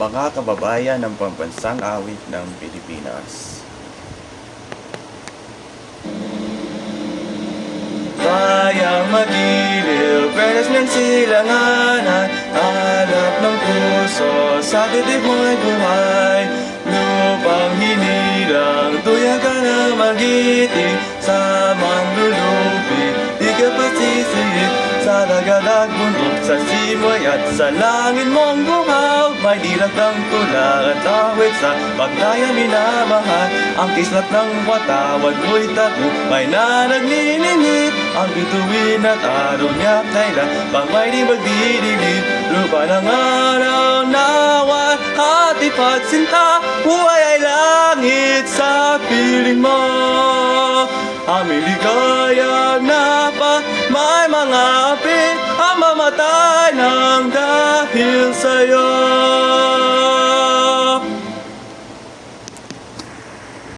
mga kababayan ng pambansang awit ng Pilipinas. Bayang magiliw, peres ng silanganan Hanap ng puso, sa dibdib mo'y buhay Lupang hinilang, tuya ka na magiti Sa manlulupi, di ka pa Sa lagalag bundok, sa simoy at sa langit mong buhaw May dilag ng tula at awit sa pagdaya minamahal. Ang kislat ng watawad mo'y tato, may nanagniningit Ang bituin at araw niya kailan Pang may di magdidilim Lupa ng araw nawa Hati pagsinta Buhay ay langit sa piling mo. Aming ligaya na pa May mga api Ang mamatay ng dahil sa'yo